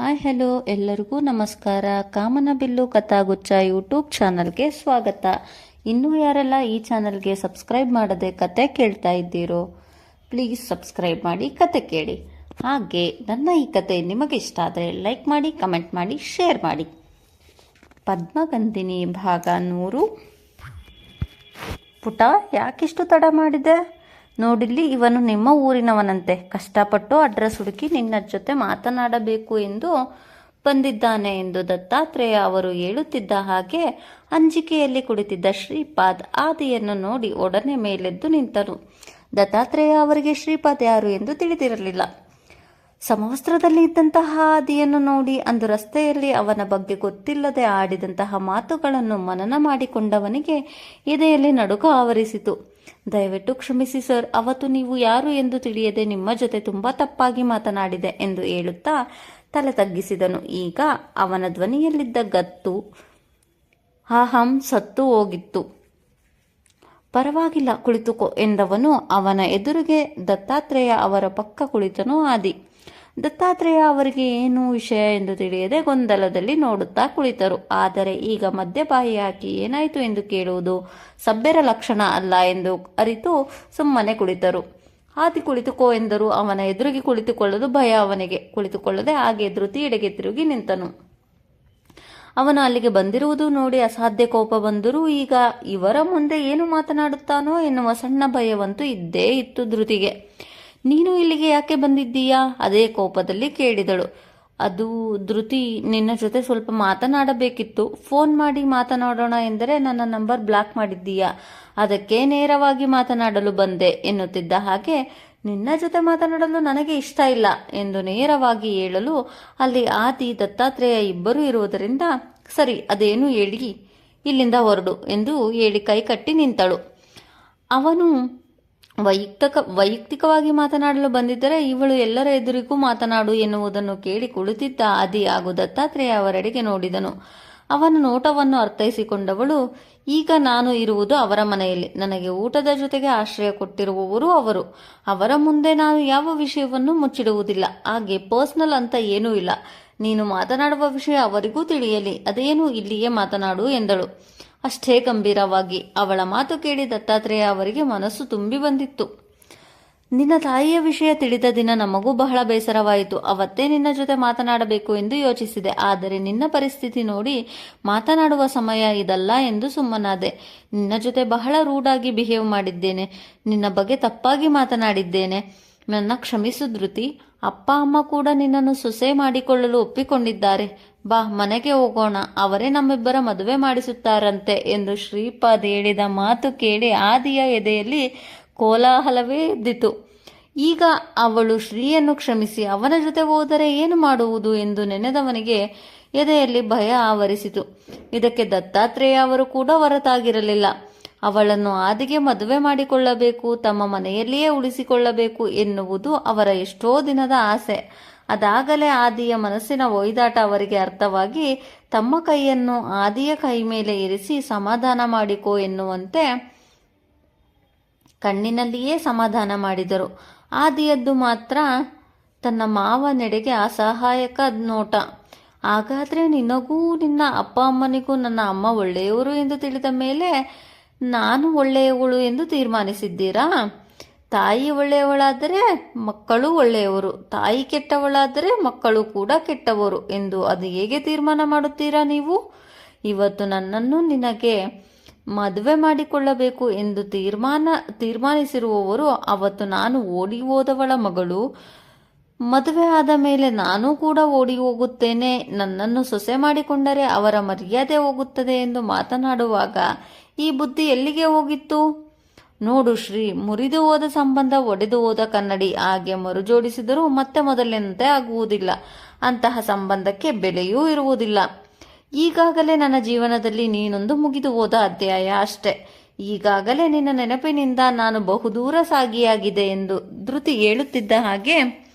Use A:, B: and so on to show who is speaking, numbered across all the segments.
A: Hi, hello. ಎಲ್ಲರಿಗೂ ನಮಸ್ಕಾರ. ಕಾಮನಬಿಲ್ಲು Kathaguchcha YouTube ಚಾನಲ್ಗೆ ಸ್ವಾಗತ. ಇನ್ನೂ ಯಾರೆಲ್ಲ ಈ ಚಾನಲ್ಗೆ ಸಬ್ಸ್ಕ್ರೈಬ್ ಮಾಡದೆ ಕತೆ ಕೇಳ್ತಾ ಇದ್ದೀರೋ, ಪ್ಲೀಸ್ ಸಬ್ಸ್ಕ್ರೈಬ್ ಮಾಡಿ ಕತೆ ಕೇಳಿ. ಹಾಗೆ, ನನ್ನ ಈ ಕತೆ ನಿಮಗೆ ಇಷ್ಟ ಆದರೆ ಲೈಕ್ ಮಾಡಿ, ಕಮೆಂಟ್ ಮಾಡಿ, ಶೇರ್ ಮಾಡಿ. ಪದ್ಮಗಂಧಿನಿ ಭಾಗ ನೂರು. ಪುಟ, ಯಾಕಿಷ್ಟು ತಡ ಮಾಡಿದೆ? ನೋಡಿಲ್ಲಿ, ಇವನು ನಿಮ್ಮ ಊರಿನವನಂತೆ. ಕಷ್ಟಪಟ್ಟು ಅಡ್ರೆಸ್ ಹುಡುಕಿ ನಿನ್ನ ಜೊತೆ ಮಾತನಾಡಬೇಕು ಎಂದು ಬಂದಿದ್ದಾನೆ ಎಂದು ದತ್ತಾತ್ರೇಯ ಅವರು ಹೇಳುತ್ತಿದ್ದ ಹಾಗೆ ಅಂಜಿಕೆಯಲ್ಲಿ ಕುಳಿತಿದ್ದ ಶ್ರೀಪಾದ್ ಆದಿಯನ್ನು ನೋಡಿ ಒಡನೆ ಮೇಲೆದ್ದು ನಿಂತನು. ದತ್ತಾತ್ರೇಯ ಅವರಿಗೆ, ಶ್ರೀಪಾದ್ ಯಾರು ಎಂದು ತಿಳಿದಿರಲಿಲ್ಲ. ಸಮವಸ್ತ್ರದಲ್ಲಿ ಇದ್ದಂತಹ ಆದಿಯನ್ನು ನೋಡಿ ಅಂದು ರಸ್ತೆಯಲ್ಲಿ ಅವನ ಬಗ್ಗೆ ಗೊತ್ತಿಲ್ಲದೆ ಆಡಿದಂತಹ ಮಾತುಗಳನ್ನು ಮನನ ಮಾಡಿಕೊಂಡವನಿಗೆ ಎದೆಯಲ್ಲಿ ನಡುಕ ಆವರಿಸಿತು. ದಯವಿಟ್ಟು ಕ್ಷಮಿಸಿ, ಸರ್. ಅವತ್ತು ನೀವು ಯಾರು ಎಂದು ತಿಳಿಯದೆ ನಿಮ್ಮ ಜೊತೆ ತುಂಬಾ ತಪ್ಪಾಗಿ ಮಾತನಾಡಿದೆ ಎಂದು ಹೇಳುತ್ತಾ ತಲೆ ತಗ್ಗಿಸಿದನು. ಈಗ ಅವನ ಧ್ವನಿಯಲ್ಲಿದ್ದ ಗತ್ತು, ಅಹಂ, ಸತ್ತು ಹೋಗಿತ್ತು. ಪರವಾಗಿಲ್ಲ, ಕುಳಿತುಕೋ ಎಂದವನು ಅವನ ಎದುರಿಗೆ ದತ್ತಾತ್ರೇಯ ಅವರ ಪಕ್ಕ ಕುಳಿತನು. ಆದಿ ದತ್ತಾತ್ರೇಯ ಅವರಿಗೆ ಏನು ವಿಷಯ ಎಂದು ತಿಳಿಯದೆ ಗೊಂದಲದಲ್ಲಿ ನೋಡುತ್ತಾ ಕುಳಿತರು. ಆದರೆ ಈಗ ಮಧ್ಯಬಾಯಿ ಹಾಕಿ ಏನಾಯಿತು ಎಂದು ಕೇಳುವುದು ಸಭ್ಯರ ಲಕ್ಷಣ ಅಲ್ಲ ಎಂದು ಅರಿತು ಸುಮ್ಮನೆ ಕುಳಿತರು. ಹಾದಿ ಕುಳಿತುಕೋ ಎಂದರು. ಅವನ ಎದುರಿಗೆ ಕುಳಿತುಕೊಳ್ಳಲು ಭಯ ಅವನಿಗೆ. ಕುಳಿತುಕೊಳ್ಳದೆ ಹಾಗೆ ಧೃತಿ ಎಡೆಗೆ ತಿರುಗಿ ನಿಂತನು. ಅವನು ಅಲ್ಲಿಗೆ ಬಂದಿರುವುದು ನೋಡಿ ಅಸಾಧ್ಯ ಕೋಪ ಬಂದರೂ ಈಗ ಇವರ ಮುಂದೆ ಏನು ಮಾತನಾಡುತ್ತಾನೋ ಎನ್ನುವ ಸಣ್ಣ ಭಯವಂತೂ ಇದ್ದೇ ಇತ್ತು ಧೃತಿಗೆ. ನೀನು ಇಲ್ಲಿಗೆ ಯಾಕೆ ಬಂದಿದ್ದೀಯಾ? ಅದೇ ಕೋಪದಲ್ಲಿ ಕೇಳಿದಳು. ಅದು ಧೃತಿ, ನಿನ್ನ ಜೊತೆ ಸ್ವಲ್ಪ ಮಾತನಾಡಬೇಕಿತ್ತು. ಫೋನ್ ಮಾಡಿ ಮಾತನಾಡೋಣ ಎಂದರೆ ನನ್ನ ನಂಬರ್ ಬ್ಲಾಕ್ ಮಾಡಿದ್ದೀಯಾ? ಅದಕ್ಕೆ ನೇರವಾಗಿ ಮಾತನಾಡಲು ಬಂದೆ ಎನ್ನುತ್ತಿದ್ದ ಹಾಗೆ, ನಿನ್ನ ಜೊತೆ ಮಾತನಾಡಲು ನನಗೆ ಇಷ್ಟ ಇಲ್ಲ ಎಂದು ನೇರವಾಗಿ ಹೇಳಲು ಅಲ್ಲಿ ಆದಿ, ದತ್ತಾತ್ರೇಯ ಇಬ್ಬರೂ ಇರುವುದರಿಂದ, ಸರಿ, ಅದೇನು ಹೇಳಿ, ಇಲ್ಲಿಂದ ಹೊರಡು ಎಂದು ಹೇಳಿ ಕೈ ಕಟ್ಟಿ ನಿಂತಳು. ಅವನು ವೈಯಕ್ತಿಕ, ವೈಯಕ್ತಿಕವಾಗಿ ಮಾತನಾಡಲು ಬಂದಿದ್ದರೆ ಇವಳು ಎಲ್ಲರ ಎದುರಿಗೂ ಮಾತನಾಡು ಎನ್ನುವುದನ್ನು ಕೇಳಿ ಕುಳಿತಿದ್ದ ಆದಿ ಹಾಗೂ ದತ್ತಾತ್ರೇಯ ಅವರೆಡೆಗೆ ನೋಡಿದನು. ಅವನ ನೋಟವನ್ನು ಅರ್ಥೈಸಿಕೊಂಡವಳು, ಈಗ ನಾನು ಇರುವುದು ಅವರ ಮನೆಯಲ್ಲಿ. ನನಗೆ ಊಟದ ಜೊತೆಗೆ ಆಶ್ರಯ ಕೊಟ್ಟಿರುವವರು ಅವರು. ಅವರ ಮುಂದೆ ನಾನು ಯಾವ ವಿಷಯವನ್ನು ಮುಚ್ಚಿಡುವುದಿಲ್ಲ. ಹಾಗೆ ಪರ್ಸನಲ್ ಅಂತ ಏನೂ ಇಲ್ಲ. ನೀನು ಮಾತನಾಡುವ ವಿಷಯ ಅವರಿಗೂ ತಿಳಿಯಲಿ. ಅದೇನು ಇಲ್ಲಿಯೇ ಮಾತನಾಡು ಎಂದಳು. ಅಷ್ಟೇ ಗಂಭೀರವಾಗಿ ಅವಳ ಮಾತು ಕೇಳಿ ದತ್ತಾತ್ರೇಯ ಅವರಿಗೆ ಮನಸ್ಸು ತುಂಬಿ ಬಂದಿತ್ತು. ನಿನ್ನ ತಾಯಿಯ ವಿಷಯ ತಿಳಿದ ದಿನ ನಮಗೂ ಬಹಳ ಬೇಸರವಾಯಿತು. ಅವತ್ತೇ ನಿನ್ನ ಜೊತೆ ಮಾತನಾಡಬೇಕು ಎಂದು ಯೋಚಿಸಿದೆ. ಆದರೆ ನಿನ್ನ ಪರಿಸ್ಥಿತಿ ನೋಡಿ ಮಾತನಾಡುವ ಸಮಯ ಇದಲ್ಲ ಎಂದು ಸುಮ್ಮನಾದೆ. ನಿನ್ನ ಜೊತೆ ಬಹಳ ರೂಡಾಗಿ ಬಿಹೇವ್ ಮಾಡಿದ್ದೇನೆ. ನಿನ್ನ ಬಗ್ಗೆ ತಪ್ಪಾಗಿ ಮಾತನಾಡಿದ್ದೇನೆ. ನನ್ನ ಕ್ಷಮಿಸು ಧೃತಿ, ಅಪ್ಪ, ಅಮ್ಮ ಕೂಡ ನಿನ್ನನ್ನು ಸೊಸೆ ಮಾಡಿಕೊಳ್ಳಲು ಒಪ್ಪಿಕೊಂಡಿದ್ದಾರೆ. ಬಾ, ಮನೆಗೆ ಹೋಗೋಣ. ಅವರೇ ನಮ್ಮಿಬ್ಬರ ಮದುವೆ ಮಾಡಿಸುತ್ತಾರಂತೆ ಎಂದು ಶ್ರೀಪಾದ್ ಹೇಳಿದ ಮಾತು ಕೇಳಿ ಆದಿಯ ಎದೆಯಲ್ಲಿ ಕೋಲಾಹಲವೇ ಎದ್ದಿತು. ಈಗ ಅವಳು ಶ್ರೀಯನ್ನು ಕ್ಷಮಿಸಿ ಅವನ ಜೊತೆ ಹೋದರೆ ಏನು ಮಾಡುವುದು ಎಂದು ನೆನೆದವನಿಗೆ ಎದೆಯಲ್ಲಿ ಭಯ ಆವರಿಸಿತು. ಇದಕ್ಕೆ ದತ್ತಾತ್ರೇಯ ಅವರು ಕೂಡ ಹೊರತಾಗಿರಲಿಲ್ಲ. ಅವಳನ್ನು ಆದಿಗೆ ಮದುವೆ ಮಾಡಿಕೊಳ್ಳಬೇಕು, ತಮ್ಮ ಮನೆಯಲ್ಲಿಯೇ ಉಳಿಸಿಕೊಳ್ಳಬೇಕು ಎನ್ನುವುದು ಅವರ ಎಷ್ಟೋ ದಿನದ ಆಸೆ. ಅದಾಗಲೇ ಆದಿಯ ಮನಸ್ಸಿನ ಒಯ್ದಾಟ ಅವರಿಗೆ ಅರ್ಥವಾಗಿ, ತಮ್ಮ ಕೈಯನ್ನು ಆದಿಯ ಕೈ ಮೇಲೆ ಇರಿಸಿ ಸಮಾಧಾನ ಮಾಡಿಕೋ ಎನ್ನುವಂತೆ ಕಣ್ಣಿನಲ್ಲಿಯೇ ಸಮಾಧಾನ ಮಾಡಿದರು. ಆದಿಯದ್ದು ಮಾತ್ರ ತನ್ನ ಮಾವನೆಡೆಗೆ ಅಸಹಾಯಕ ನೋಟ. ಹಾಗಾದ್ರೆ ನಿನಗೂ ನಿನ್ನ ಅಪ್ಪ ಅಮ್ಮನಿಗೂ ನನ್ನ ಅಮ್ಮ ಒಳ್ಳೆಯವರು ಎಂದು ತಿಳಿದ ಮೇಲೆ ನಾನು ಒಳ್ಳೆಯವಳು ಎಂದು ತೀರ್ಮಾನಿಸಿದ್ದೀರಾ? ತಾಯಿ ಒಳ್ಳೆಯವಳಾದರೆ ಮಕ್ಕಳು ಒಳ್ಳೆಯವರು. ತಾಯಿ ಕೆಟ್ಟವಳಾದರೆ ಮಕ್ಕಳು ಕೂಡ ಕೆಟ್ಟವರು. ಎಂದು ಅದು ಹೇಗೆ ತೀರ್ಮಾನ ಮಾಡುತ್ತೀರಾ ನೀವು? ಇವತ್ತು ನನ್ನನ್ನು ನಿನಗೆ ಮದುವೆ ಮಾಡಿಕೊಳ್ಳಬೇಕು ಎಂದು ತೀರ್ಮಾನ, ತೀರ್ಮಾನಿಸಿರುವವರು ಅವತ್ತು ನಾನು ಓಡಿ ಹೋದವಳ ಮಗಳು. ಮದುವೆ ಆದ ಮೇಲೆ ನಾನು ಕೂಡ ಓಡಿ ಹೋಗುತ್ತೇನೆ ನನ್ನನ್ನು ಸೊಸೆ ಮಾಡಿಕೊಂಡರೆ ಅವರ ಮರ್ಯಾದೆ ಹೋಗುತ್ತದೆ ಎಂದು ಮಾತನಾಡುವಾಗ ಈ ಬುದ್ಧಿ ಎಲ್ಲಿಗೆ ಹೋಗಿತ್ತು? ನೋಡು ಶ್ರೀ, ಮುರಿದು ಹೋದ ಸಂಬಂಧ ಒಡೆದು ಹೋದ ಕನ್ನಡಿ, ಹಾಗೆ ಮರುಜೋಡಿಸಿದರೂ ಮತ್ತೆ ಮೊದಲಿನಂತೆ ಆಗುವುದಿಲ್ಲ. ಅಂತಹ ಸಂಬಂಧಕ್ಕೆ ಬೆಲೆಯೂ ಇರುವುದಿಲ್ಲ. ಈಗಾಗಲೇ ನನ್ನ ಜೀವನದಲ್ಲಿ ನೀನೊಂದು ಮುಗಿದು ಹೋದ ಅಧ್ಯಾಯ ಅಷ್ಟೆ. ಈಗಾಗಲೇ ನಿನ್ನ ನೆನಪಿನಿಂದ ನಾನು ಬಹುದೂರ ಸಾಗಿಯಾಗಿದೆ ಎಂದು ಧೃತಿ ಹೇಳುತ್ತಿದ್ದ ಹಾಗೆ,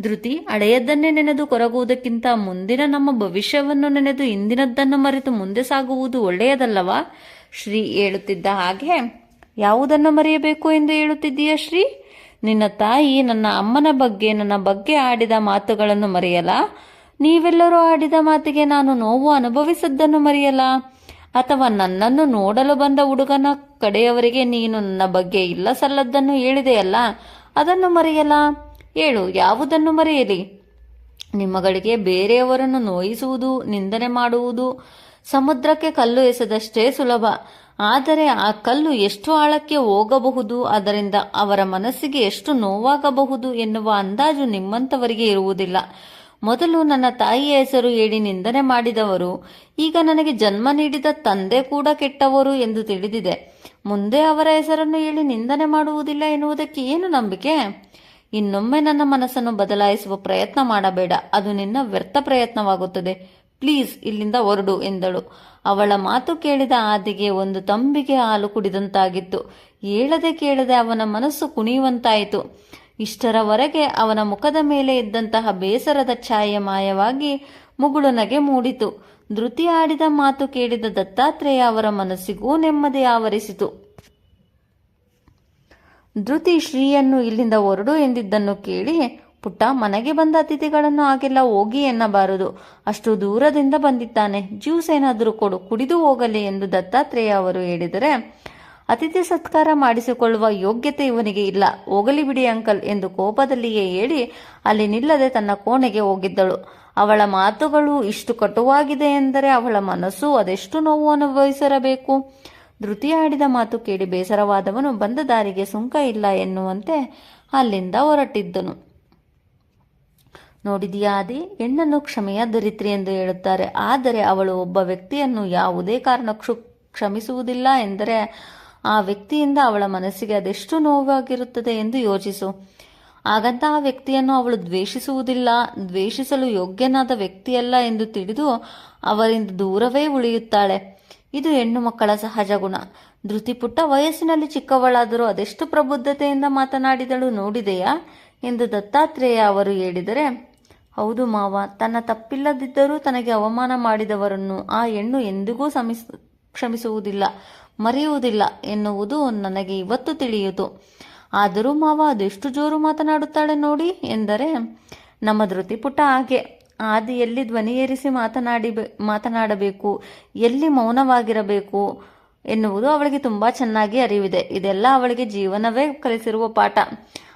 A: ಧೃತಿ ಹಳೆಯದನ್ನೇ ನೆನೆದು ಕೊರಗುವುದಕ್ಕಿಂತ ಮುಂದಿನ ನಮ್ಮ ಭವಿಷ್ಯವನ್ನು ನೆನೆದು ಇಂದಿನದ್ದನ್ನು ಮರೆತು ಮುಂದೆ ಸಾಗುವುದು ಒಳ್ಳೆಯದಲ್ಲವಾ? ಶ್ರೀ ಹೇಳುತ್ತಿದ್ದ ಹಾಗೆ, ಯಾವುದನ್ನು ಮರೆಯಬೇಕು ಎಂದು ಹೇಳುತ್ತಿದ್ದೀಯ ಶ್ರೀ? ನಿನ್ನ ತಾಯಿ ನನ್ನ ಅಮ್ಮನ ಬಗ್ಗೆ, ನನ್ನ ಬಗ್ಗೆ ಆಡಿದ ಮಾತುಗಳನ್ನು ಮರೆಯಲ ನೀವೆಲ್ಲರೂ ಆಡಿದ ಮಾತಿಗೆ ನಾನು ನೋವು ಅನುಭವಿಸದ್ದನ್ನು ಮರೆಯಲ್ಲ? ಅಥವಾ ನನ್ನನ್ನು ನೋಡಲು ಬಂದ ಹುಡುಗನ ಕಡೆಯವರಿಗೆ ನೀನು ನನ್ನ ಬಗ್ಗೆ ಇಲ್ಲ ಸಲ್ಲದ್ದನ್ನು ಹೇಳಿದೆಯಲ್ಲ, ಅದನ್ನು ಮರೆಯಲ್ಲ? ಹೇಳು, ಯಾವುದನ್ನು ಮರೆಯಲಿ? ನಿಮ್ಮಗಳಿಗೆ ಬೇರೆಯವರನ್ನು ನೋಯಿಸುವುದು, ನಿಂದನೆ ಮಾಡುವುದು ಸಮುದ್ರಕ್ಕೆ ಕಲ್ಲು ಎಸೆದಷ್ಟೇ ಸುಲಭ. ಆದರೆ ಆ ಕಲ್ಲು ಎಷ್ಟು ಆಳಕ್ಕೆ ಹೋಗಬಹುದು, ಅದರಿಂದ ಅವರ ಮನಸ್ಸಿಗೆ ಎಷ್ಟು ನೋವಾಗಬಹುದು ಎನ್ನುವ ಅಂದಾಜು ನಿಮ್ಮಂಥವರಿಗೆ ಇರುವುದಿಲ್ಲ. ಮೊದಲು ನನ್ನ ತಾಯಿಯ ಹೆಸರು ಹೇಳಿ ನಿಂದನೆ ಮಾಡಿದವರು, ಈಗ ನನಗೆ ಜನ್ಮ ನೀಡಿದ ತಂದೆ ಕೂಡ ಕೆಟ್ಟವರು ಎಂದು ತಿಳಿದಿದೆ. ಮುಂದೆ ಅವರ ಹೆಸರನ್ನು ಹೇಳಿ ನಿಂದನೆ ಮಾಡುವುದಿಲ್ಲ ಎನ್ನುವುದಕ್ಕೆ ಏನು ನಂಬಿಕೆ? ಇನ್ನೊಮ್ಮೆ ನನ್ನ ಮನಸ್ಸನ್ನು ಬದಲಾಯಿಸುವ ಪ್ರಯತ್ನ ಮಾಡಬೇಡ. ಅದು ನಿನ್ನ ವ್ಯರ್ಥ ಪ್ರಯತ್ನವಾಗುತ್ತದೆ. ಪ್ಲೀಸ್ ಇಲ್ಲಿಂದ ಹೊರಡು ಎಂದಳು. ಅವಳ ಮಾತು ಕೇಳಿದ ಆದಿಗೆ ಒಂದು ತಂಬಿಗೆ ಹಾಲು ಕುಡಿದಂತಾಗಿತ್ತು. ಹೇಳದೆ ಕೇಳದೆ ಅವನ ಮನಸ್ಸು ಕುಣಿಯುವಂತಾಯಿತು. ಇಷ್ಟರವರೆಗೆ ಅವನ ಮುಖದ ಮೇಲೆ ಇದ್ದಂತಹ ಬೇಸರದ ಛಾಯೆ ಮಾಯವಾಗಿ ಮುಗುಳುನಗೆ ಮೂಡಿತು. ಧೃತಿ ಆಡಿದ ಮಾತು ಕೇಳಿದ ದತ್ತಾತ್ರೇಯ ಅವರ ಮನಸ್ಸಿಗೂ ನೆಮ್ಮದಿ ಆವರಿಸಿತು. ಧೃತಿ ಶ್ರೀಯನ್ನು ಇಲ್ಲಿಂದ ಹೊರಡು ಎಂದಿದ್ದನ್ನು ಕೇಳಿ ಪುಟ್ಟ ಮನೆಗೆ ಬಂದ ಅತಿಥಿಗಳನ್ನು ಹಾಗೆಲ್ಲ ಹೋಗಿ ಎನ್ನಬಾರದು. ಅಷ್ಟು ದೂರದಿಂದ ಬಂದಿದ್ದಾನೆ. ಜ್ಯೂಸ್ ಏನಾದರೂ ಕೊಡು, ಕುಡಿದು ಹೋಗಲಿ ಎಂದು ದತ್ತಾತ್ರೇಯ ಅವರು ಹೇಳಿದರೆ, ಅತಿಥಿ ಸತ್ಕಾರ ಮಾಡಿಸಿಕೊಳ್ಳುವ ಯೋಗ್ಯತೆ ಇವನಿಗೆ ಇಲ್ಲ. ಹೋಗಲಿ ಬಿಡಿ ಅಂಕಲ್ ಎಂದು ಕೋಪದಲ್ಲಿಯೇ ಹೇಳಿ ಅಲ್ಲಿ ನಿಲ್ಲದೆ ತನ್ನ ಕೋಣೆಗೆ ಹೋಗಿದ್ದಳು. ಅವಳ ಮಾತುಗಳು ಇಷ್ಟು ಕಟುವಾಗಿದೆ ಎಂದರೆ ಅವಳ ಮನಸ್ಸು ಅದೆಷ್ಟು ನೋವು ಅನುಭವಿಸಿರಬೇಕು? ಧೃತಿ ಆಡಿದ ಮಾತು ಕೇಳಿ ಬೇಸರವಾದವನು ಬಂದ ದಾರಿಗೆ ಸುಂಕ ಇಲ್ಲ ಎನ್ನುವಂತೆ ಅಲ್ಲಿಂದ ಹೊರಟಿದ್ದನು. ನೋಡಿದೆಯಾ ಆದಿ? ಹೆಣ್ಣನ್ನು ಕ್ಷಮೆಯ ದರಿತ್ರಿ ಎಂದು ಹೇಳುತ್ತಾರೆ. ಆದರೆ ಅವಳು ಒಬ್ಬ ವ್ಯಕ್ತಿಯನ್ನು ಯಾವುದೇ ಕಾರಣಕ್ಕೂ ಕ್ಷಮಿಸುವುದಿಲ್ಲ ಎಂದರೆ ಆ ವ್ಯಕ್ತಿಯಿಂದ ಅವಳ ಮನಸ್ಸಿಗೆ ಅದೆಷ್ಟು ನೋವಾಗಿರುತ್ತದೆ ಎಂದು ಯೋಚಿಸು. ಹಾಗಂತ ಆ ವ್ಯಕ್ತಿಯನ್ನು ಅವಳು ದ್ವೇಷಿಸುವುದಿಲ್ಲ. ದ್ವೇಷಿಸಲು ಯೋಗ್ಯನಾದ ವ್ಯಕ್ತಿಯಲ್ಲ ಎಂದು ತಿಳಿದು ಅವರಿಂದ ದೂರವೇ ಉಳಿಯುತ್ತಾಳೆ. ಇದು ಹೆಣ್ಣು ಮಕ್ಕಳ ಸಹಜ ಗುಣ. ಧೃತಿಪುಟ್ಟ ವಯಸ್ಸಿನಲ್ಲಿ ಚಿಕ್ಕವಳಾದರೂ ಅದೆಷ್ಟು ಪ್ರಬುದ್ಧತೆಯಿಂದ ಮಾತನಾಡಿದಳು ನೋಡಿದೆಯಾ ಎಂದು ದತ್ತಾತ್ರೇಯ ಅವರು ಹೇಳಿದರೆ ಹೌದು ಮಾವ, ತನ್ನ ತಪ್ಪಿಲ್ಲದಿದ್ದರೂ ತನಗೆ ಅವಮಾನ ಮಾಡಿದವರನ್ನು ಆ ಹೆಣ್ಣು ಎಂದಿಗೂ ಸಮಿಸ್ ಕ್ಷಮಿಸುವುದಿಲ್ಲ, ಮರೆಯುವುದಿಲ್ಲ ಎನ್ನುವುದು ನನಗೆ ಇವತ್ತು ತಿಳಿಯಿತು. ಆದರೂ ಮಾವ ಅದೆಷ್ಟು ಜೋರು ಮಾತನಾಡುತ್ತಾಳೆ ನೋಡಿ ಎಂದರೆ, ನಮ್ಮ ಧೃತಿಪುಟ ಹಾಗೆ. ಆದಿ ಎಲ್ಲಿ ಧ್ವನಿ ಏರಿಸಿ ಮಾತನಾಡಿ ಮಾತನಾಡಬೇಕು, ಎಲ್ಲಿ ಮೌನವಾಗಿರಬೇಕು ಎನ್ನುವುದು ಅವಳಿಗೆ ತುಂಬ ಚೆನ್ನಾಗಿ ಅರಿವಿದೆ. ಇದೆಲ್ಲ ಅವಳಿಗೆ ಜೀವನವೇ ಕಲಿಸಿರುವ ಪಾಠ.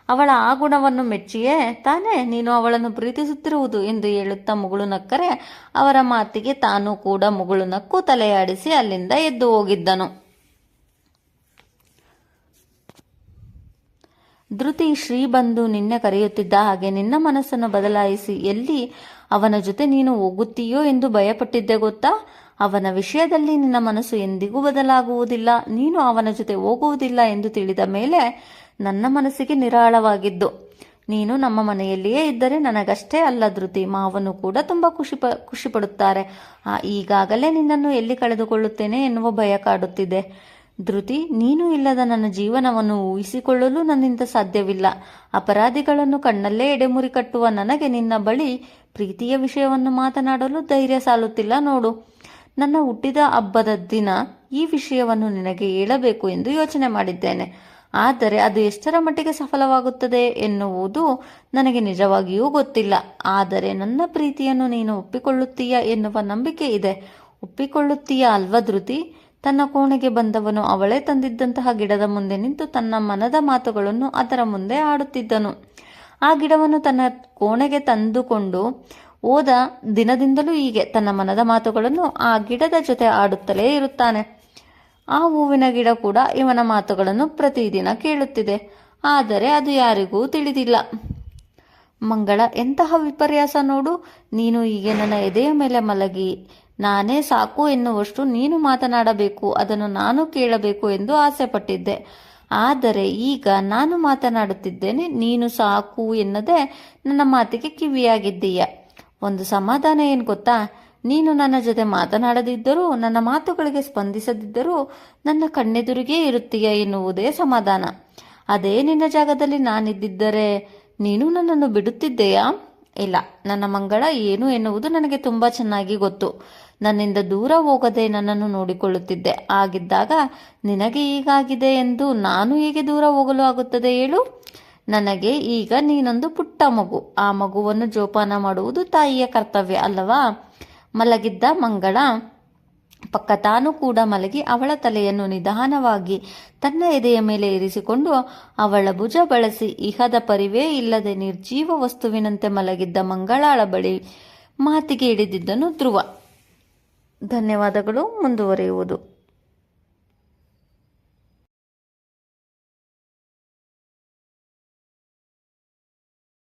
A: ಅವಳ ಆ ಗುಣವನ್ನು ಮೆಚ್ಚಿಯೇ ತಾನೇ? ನೀನು ಅವಳನ್ನು ಪ್ರೀತಿಸುತ್ತಿರುವುದು ಎಂದು ಹೇಳುತ್ತಾ ಮುಗುಳು ನಕ್ಕರೆ ಅವರ ಮಾತಿಗೆ ತಾನು ಕೂಡ ಮುಗುಳು ನಕ್ಕು ತಲೆಯಾಡಿಸಿ ಅಲ್ಲಿಂದ ಎದ್ದು ಹೋಗಿದ್ದನು. ಧೃತಿ ಶ್ರೀ ಬಂದು ನಿನ್ನೆ ಕರೆಯುತ್ತಿದ್ದ ಹಾಗೆ ನಿನ್ನ ಮನಸ್ಸನ್ನು ಬದಲಾಯಿಸಿ ಎಲ್ಲಿ ಅವನ ಜೊತೆ ನೀನು ಹೋಗುತ್ತೀಯೋ ಎಂದು ಭಯಪಟ್ಟಿದ್ದೆ ಗೊತ್ತಾ? ಅವನ ವಿಷಯದಲ್ಲಿ ನಿನ್ನ ಮನಸ್ಸು ಎಂದಿಗೂ ಬದಲಾಗುವುದಿಲ್ಲ. ನೀನು ಅವನ ಜೊತೆ ಹೋಗುವುದಿಲ್ಲ ಎಂದು ತಿಳಿದ ಮೇಲೆ ನನ್ನ ಮನಸ್ಸಿಗೆ ನಿರಾಳವಾಗಿದ್ದು. ನೀನು ನಮ್ಮ ಮನೆಯಲ್ಲಿಯೇ ಇದ್ದರೆ ನನಗಷ್ಟೇ ಅಲ್ಲ ಧೃತಿ, ಮಾವನು ಕೂಡ ತುಂಬ ಖುಷಿ ಪ, ಖುಷಿ ಪಡುತ್ತಾರೆ. ಈಗಾಗಲೇ ನಿನ್ನನ್ನು ಎಲ್ಲಿ ಕಳೆದುಕೊಳ್ಳುತ್ತೇನೆ ಎನ್ನುವ ಭಯ ಕಾಡುತ್ತಿದೆ. ಧೃತಿ, ನೀನು ಇಲ್ಲದ ನನ್ನ ಜೀವನವನ್ನು ಊಹಿಸಿಕೊಳ್ಳಲು ನನ್ನಿಂದ ಸಾಧ್ಯವಿಲ್ಲ. ಅಪರಾಧಿಗಳನ್ನು ಕಣ್ಣಲ್ಲೇ ಎಡೆಮುರಿ ಕಟ್ಟುವ ನನಗೆ ನಿನ್ನ ಬಳಿ ಪ್ರೀತಿಯ ವಿಷಯವನ್ನು ಮಾತನಾಡಲು ಧೈರ್ಯ ಸಾಲುತ್ತಿಲ್ಲ ನೋಡು. ನನ್ನ ಹುಟ್ಟಿದ ಹಬ್ಬದ ದಿನ ಈ ವಿಷಯವನ್ನು ನಿನಗೆ ಹೇಳಬೇಕು ಎಂದು ಯೋಚನೆ ಮಾಡಿದ್ದೇನೆ. ಆದರೆ ಅದು ಎಷ್ಟರ ಮಟ್ಟಿಗೆ ಸಫಲವಾಗುತ್ತದೆ ಎನ್ನುವುದು ನನಗೆ ನಿಜವಾಗಿಯೂ ಗೊತ್ತಿಲ್ಲ. ಆದರೆ ನನ್ನ ಪ್ರೀತಿಯನ್ನು ನೀನು ಒಪ್ಪಿಕೊಳ್ಳುತ್ತೀಯ ಎನ್ನುವ ನಂಬಿಕೆ ಇದೆ. ಒಪ್ಪಿಕೊಳ್ಳುತ್ತೀಯ ಅಲ್ವ ಧೃತಿ? ತನ್ನ ಕೋಣೆಗೆ ಬಂದವನು ಅವಳೇ ತಂದಿದ್ದಂತಹ ಗಿಡದ ಮುಂದೆ ನಿಂತು ತನ್ನ ಮನದ ಮಾತುಗಳನ್ನು ಅದರ ಮುಂದೆ ಆಡುತ್ತಿದ್ದನು. ಆ ಗಿಡವನ್ನು ತನ್ನ ಕೋಣೆಗೆ ತಂದುಕೊಂಡು ಹೋದ ದಿನದಿಂದಲೂ ಹೀಗೆ ತನ್ನ ಮನದ ಮಾತುಗಳನ್ನು ಆ ಗಿಡದ ಜೊತೆ ಆಡುತ್ತಲೇ ಇರುತ್ತಾನೆ. ಆ ಹೂವಿನ ಗಿಡ ಕೂಡ ಇವನ ಮಾತುಗಳನ್ನು ಪ್ರತಿದಿನ ಕೇಳುತ್ತಿದೆ. ಆದರೆ ಅದು ಯಾರಿಗೂ ತಿಳಿದಿಲ್ಲ. ಮಂಗಳ, ಎಂತಹ ವಿಪರ್ಯಾಸ ನೋಡು. ನೀನು ಹೀಗೆ ನನ್ನ ಎದೆಯ ಮೇಲೆ ಮಲಗಿ. ನಾನೇ ಸಾಕು ಎನ್ನುವಷ್ಟು ನೀನು ಮಾತನಾಡಬೇಕು. ಅದನ್ನು ನಾನು ಕೇಳಬೇಕು ಎಂದು ಆಸೆಪಟ್ಟಿದ್ದೆ. ಆದರೆ ಈಗ ನಾನು ಮಾತನಾಡುತ್ತಿದ್ದೇನೆ. ನೀನು ಸಾಕು ಎನ್ನದೆ ನನ್ನ ಮಾತಿಗೆ ಕಿವಿಯಾಗಿದ್ದೀಯ. ಒಂದು ಸಮಾಧಾನ ಏನು ಗೊತ್ತಾ? ನೀನು ನನ್ನ ಜೊತೆ ಮಾತನಾಡದಿದ್ದರೂ, ನನ್ನ ಮಾತುಗಳಿಗೆ ಸ್ಪಂದಿಸದಿದ್ದರೂ, ನನ್ನ ಕಣ್ಣೆದುರಿಗೇ ಇರುತ್ತೀಯ ಎನ್ನುವುದೇ ಸಮಾಧಾನ. ಅದೇ ನಿನ್ನ ಜಾಗದಲ್ಲಿ ನಾನಿದ್ದಿದ್ದರೆ ನೀನು ನನ್ನನ್ನು ಬಿಡುತ್ತಿದ್ದೆಯಾ? ಇಲ್ಲ, ನನ್ನ ಮಂಗಳ ಏನು ಎನ್ನುವುದು ನನಗೆ ತುಂಬ ಚೆನ್ನಾಗಿ ಗೊತ್ತು. ನನ್ನಿಂದ ದೂರ ಹೋಗದೆ ನನ್ನನ್ನು ನೋಡಿಕೊಳ್ಳುತ್ತಿದ್ದೆ. ಆಗಿದ್ದಾಗ ನಿನಗೆ ಹೀಗಾಗಿದೆ ಎಂದು ನಾನು ಹೇಗೆ ದೂರ ಹೋಗಲು ಆಗುತ್ತದೆ ಹೇಳು? ನನಗೆ ಈಗ ನೀನೊಂದು ಪುಟ್ಟ ಮಗು. ಆ ಮಗುವನ್ನು ಜೋಪಾನ ಮಾಡುವುದು ತಾಯಿಯ ಕರ್ತವ್ಯ, ಅಲ್ಲವಾ? ಮಲಗಿದ್ದ ಮಂಗಳ. ಪಕ್ಕ ತಾನು ಕೂಡ ಮಲಗಿ ಅವಳ ತಲೆಯನ್ನು ನಿಧಾನವಾಗಿ ತನ್ನ ಎದೆಯ ಮೇಲೆ ಇರಿಸಿಕೊಂಡು ಅವಳ ಭುಜ ಬಳಸಿ ಇಹದ ಪರಿವೇ ಇಲ್ಲದೆ ನಿರ್ಜೀವ ವಸ್ತುವಿನಂತೆ ಮಲಗಿದ್ದ ಮಂಗಳಾಳ ಬಳಿ ಮಾತಿಗೆ ಹಿಡಿದಿದ್ದನು ಧ್ರುವ. ಧನ್ಯವಾದಗಳು, ಮುಂದುವರಿಯುವುದು.